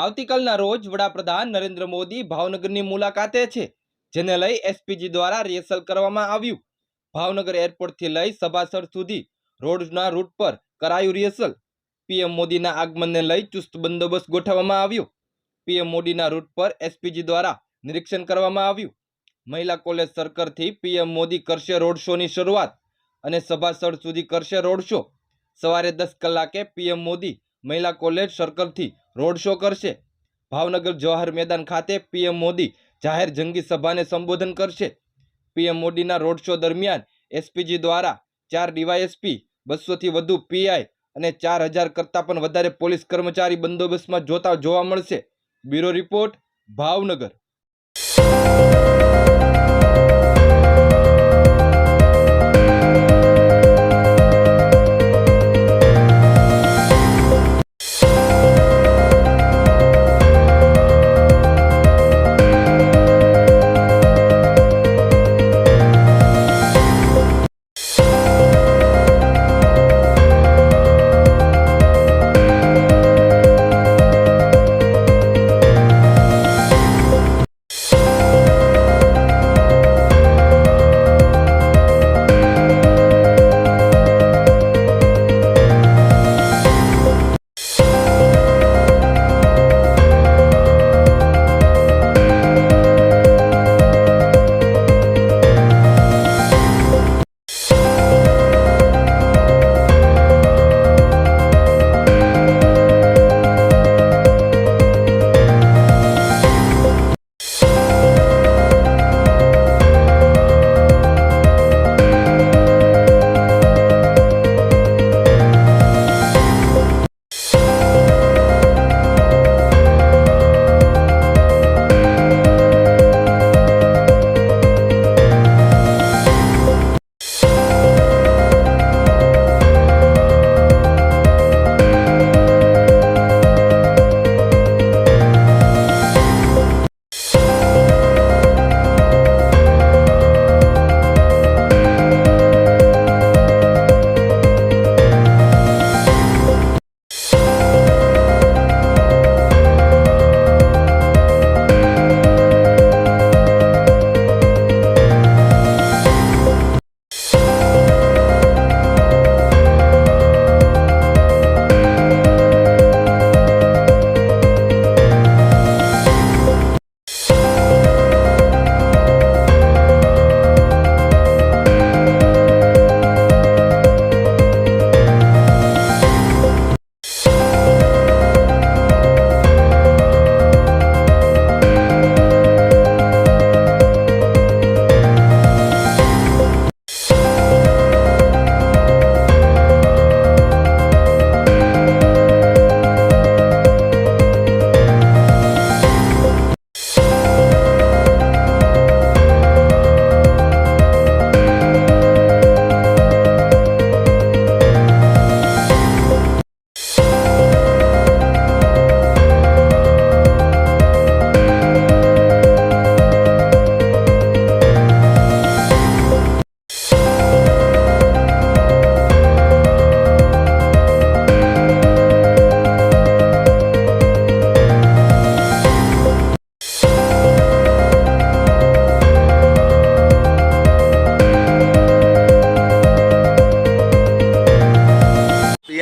આવતીકાલના રોજ વડાપ્રધાન નરેન્દ્ર મોદી ભાવનગરની મુલાકાતે છે, જેને લઈ એસપીજી દ્વારા રિહર્સલ કરવામાં આવ્યું. ભાવનગર એરપોર્ટથી લઈ સભાસર સુધી રોડના રૂટ પર કરાયું રિહર્સલ. પીએમ મોદીના આગમનને લઈ ચુસ્ત બંદોબસ્ત ગોઠવવામાં આવ્યો. પીએમ મોદીના રૂટ પર એસપીજી દ્વારા નિરીક્ષણ કરવામાં આવ્યું. મહિલા કોલેજ સર્કલથી પીએમ મોદી કરશે રોડ શોની શરૂઆત અને સભાસ્થળ સુધી કરશે રોડ શો. સવારે દસ કલાકે પીએમ મોદી મહિલા કોલેજ સર્કલથી રોડ શો કરશે. ભાવનગર જવાહર મેદાન ખાતે પીએમ મોદી જાહેર જંગી સભાને સંબોધન કરશે. પીએમ મોદીના રોડ શો દરમિયાન એસપીજી દ્વારા ચાર ડીવાયએસપી, બસોથી વધુ પીઆઈ અને ચાર હજાર કરતાં પણ વધારે પોલીસ કર્મચારી બંદોબસ્તમાં જોતા જોવા મળશે. Bureau report, Bhavnagar.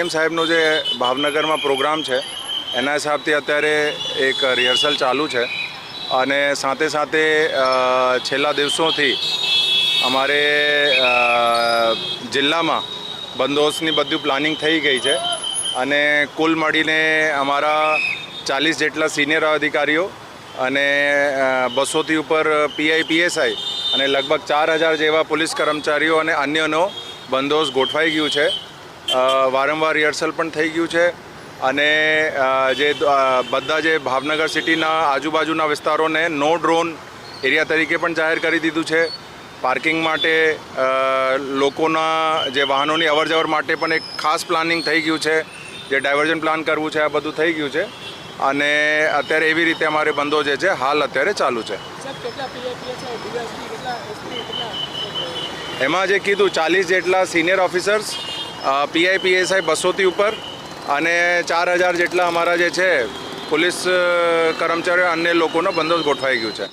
પીએમ સાહેબનો જે ભાવનગરમાં પ્રોગ્રામ છે, એના હિસાબથી અત્યારે એક રિહર્સલ ચાલુ છે. અને સાથે સાથે છેલ્લા દિવસોથી અમારે જિલ્લામાં બંદોબસ્તની બધું પ્લાનિંગ થઈ ગઈ છે. અને કુલ મળીને અમારા ચાલીસ જેટલા સિનિયર અધિકારીઓ અને બસોથી ઉપર પીઆઈ પીએસઆઈ અને લગભગ ચાર હજાર જેવા પોલીસ કર્મચારીઓ અને અન્યનો બંદોબસ્ત ગોઠવાઈ ગયું છે. વારંવાર રિહર્સલ પણ થઈ ગયું છે અને જે બધા જે ભાવનગર સિટીના આજુબાજુના વિસ્તારોને નો ડ્રોન એરિયા તરીકે પણ જાહેર કરી દીધું છે. પાર્કિંગ માટે લોકોના જે વાહનોની અવરજવર માટે પણ એક ખાસ પ્લાનિંગ થઈ ગયું છે. જે ડાયવર્ઝન પ્લાન કરવું છે આ બધું થઈ ગયું છે. અને અત્યારે એવી રીતે અમારે બંધો જે છે હાલ અત્યારે ચાલુ છે. એમાં જે કીધું ચાલીસ જેટલા સિનિયર ઓફિસર્સ પીઆઈ પીએસઆઈ બસોથી ઉપર અને ચાર હજાર જેટલા અમારા જે છે, પોલીસ કર્મચારીઓ અન્ય લોકોનો બંદોબસ્ત ગોઠવાઈ ગયું છે.